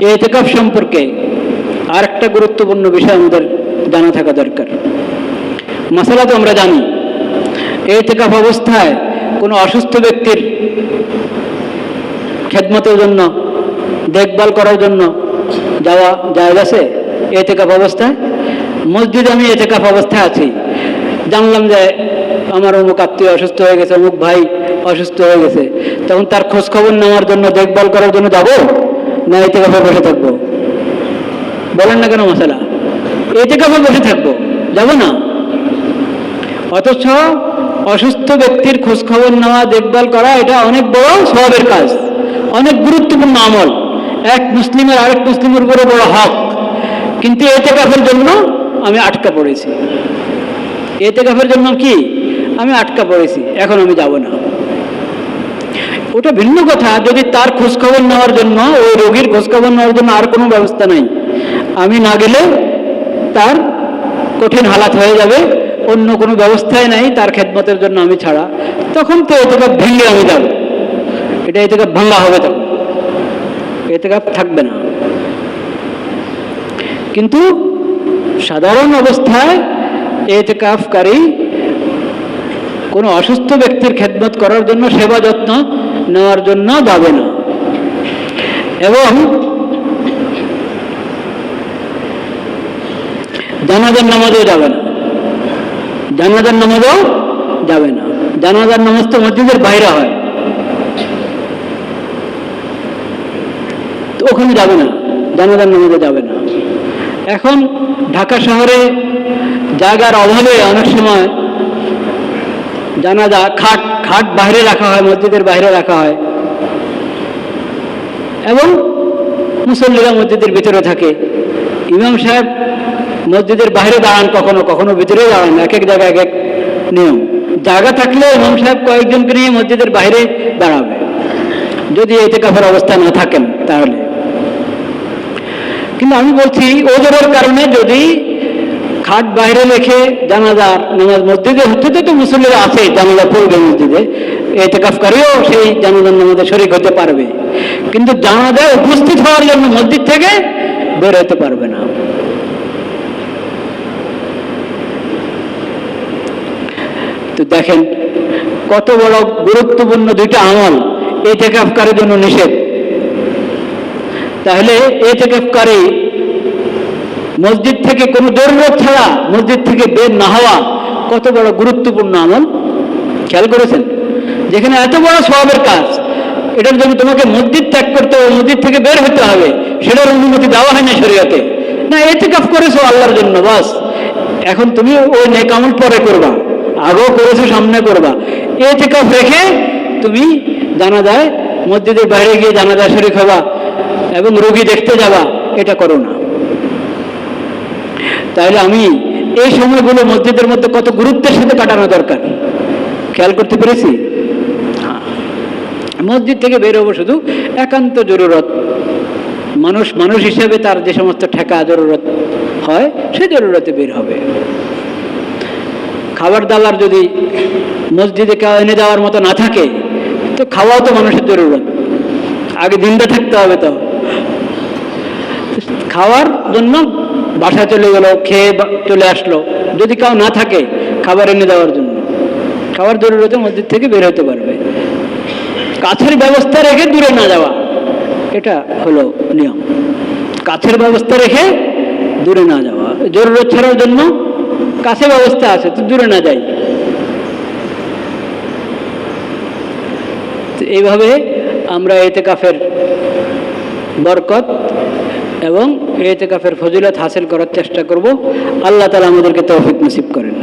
এতেকাফ সম্পর্কে আর একটা গুরুত্বপূর্ণ বিষয় আমাদের জানা থাকা দরকার। মশালা তো আমরা জানি, এতেকাফ অবস্থায় কোনো অসুস্থ ব্যক্তির খেদমতের জন্য, দেখভাল করার জন্য যাওয়া যায় আছে এতেকাফ অবস্থায়? মসজিদে আমি এতেকাফ অবস্থায় আছি। জানলাম যে আমার অমুক আত্মীয় অসুস্থ হয়ে গেছে, অমুক ভাই অসুস্থ হয়ে গেছে। তখন তার খোঁজ খবর নেওয়ার জন্য, দেখভাল করার জন্য যাব? না এতে এতেকাফে বসে থাকব। বলেন না কেন মশালা? এতে এতেকাফে বসে থাকব। যাব না? অথচ অসুস্থ ব্যক্তির খোঁজখবর নেওয়া, দেখভাল করা, এটা অনেক বড় স্বভাবের কাজ। অনেক গুরুত্বপূর্ণ আমল। এক মুসলিমের আরেক মুসলিমের উপরে বড় হক। কিন্তু এতে কাফের জন্য আমি আটকা পড়েছি। এতে কাফের জন্য কি? আমি আটকা পড়েছি। এখন আমি যাব না। ওটা ভিন্ন কথা। যদি তার খোঁজ খবর নেওয়ার জন্য, ওই রোগীর খোঁজ খবর নেওয়ার জন্য আর কোনো ব্যবস্থা নাই। আমি না গেলে তার কঠিন হালাত হয়ে যাবে, অন্য কোনো ব্যবস্থাই নাই তার খেদমতের জন্য আমি ছাড়া। তখন তো এতে ভেঙে আমি যাব। এটা এতে ভাঙ্গা হবে তখন এতেকাপ থাকবে না। কিন্তু সাধারণ অবস্থায় এতে কাফকারী কোনো অসুস্থ ব্যক্তির খেদমত করার জন্য সেবা যত্ন নেওয়ার জন্য যাবে না। এবং জানাজার নামাজও যাবে না। জানাজার নামাজও যাবে না। জানাজার নামাজ তো মসজিদের বাইরে হয়। তো ওখানে যাবে না। জানাজার নামাজে যাবে না। এখন ঢাকা শহরে জায়গার অভাবে অনেক সময় জানাজা খাট খাট বাইরে রাখা হয়, মসজিদের বাইরে রাখা হয়। এবং মুসল্লিরা মসজিদের ভিতরে থাকে। ইমাম সাহেব মসজিদের বাইরে দাঁড়ান কখনো কখনো ভিতরে দাঁড়ান, এক এক জায়গায় এক এক নিয়ম। জায়গা থাকলে ইমাম সাহেব কয়েকজনকে নিয়ে মসজিদের বাইরে দাঁড়াবে। যদি এতে কাফের অবস্থা না থাকেন তাহলে। কিন্তু আমি বলছি, ওজোরের কারণে যদি খাট বাইরে রেখে জানাজার নামাজ মসজিদে হতে তো মুসল্লিরা আছে, জানাজা পড়বে মসজিদে। এতেকাফকারীও সেই জানাজার নামাজে শরিক হতে পারবে। কিন্তু জানাজায় উপস্থিত হওয়ার জন্য মসজিদ থেকে বের হতে পারবে না। তো দেখেন, কত বড় গুরুত্বপূর্ণ দুইটা আমল এতেকাফকারের জন্য নিষেধ। তাহলে এতেকাফকারী মসজিদ থেকে কোনো জরুরত ছাড়া মসজিদ থেকে বের না হওয়া কত বড় গুরুত্বপূর্ণ আমল। খেয়াল করেছেন? যেখানে এত বড় স্বভাবের কাজ, এটার জন্য তোমাকে মসজিদ ত্যাগ করতে হবে, মসজিদ থেকে বের হতে হবে, সেটার অনুমতি দেওয়া হয় না না এতে কাপ করেছ আল্লাহর জন্য, বাস। এখন তুমি ওই নেক আমল পরে করবা, আগেও করেছ, সামনে করবা। এতে কাপ রেখে তুমি জানা যায় মসজিদের বাইরে গিয়ে জানা যায় শরীর হবা এবং রোগী দেখতে যাবা, এটা করো না। তাহলে আমি এই সময়গুলো মসজিদের মধ্যে কত গুরুত্বের সাথে কাটানো দরকার? খেয়াল করতে পেরেছি? হ্যাঁ। মসজিদ থেকে বের হব শুধু একান্ত জরুরত। মানুষ মানুষ হিসেবে তার যে সমস্ত ঠেকা জরুরত হয়, সে জরুরতে বের হবে। খাবার দালার যদি মসজিদে কেউ এনে দেওয়ার মতো না থাকে, তো খাওয়াও তো মানুষের জরুরত। আগে দিনটা থাকতে হবে তো। খাওয়ার জন্য বাসা চলে গেল, খেয়ে চলে আসলো। যদি কেউ না থাকে, খাবার এনে দেওয়ার জন্য। খাবার জরুরতে মসজিদ থেকে বের হতে পারবে। কাছের ব্যবস্থা রেখে দূরে না যাওয়া, এটা হলো নিয়ম। কাছের ব্যবস্থা রেখে দূরে না যাওয়া। জরুরত ছাড়ার জন্য কাছে ব্যবস্থা আছে, তো দূরে না যাই। এইভাবে আমরা এতে কাফের বরকত এবং এতে কাফের ফজিলত হাসিল করার চেষ্টা করব। আল্লাহ তালা আমাদেরকে তৌফিক নসিব করেন।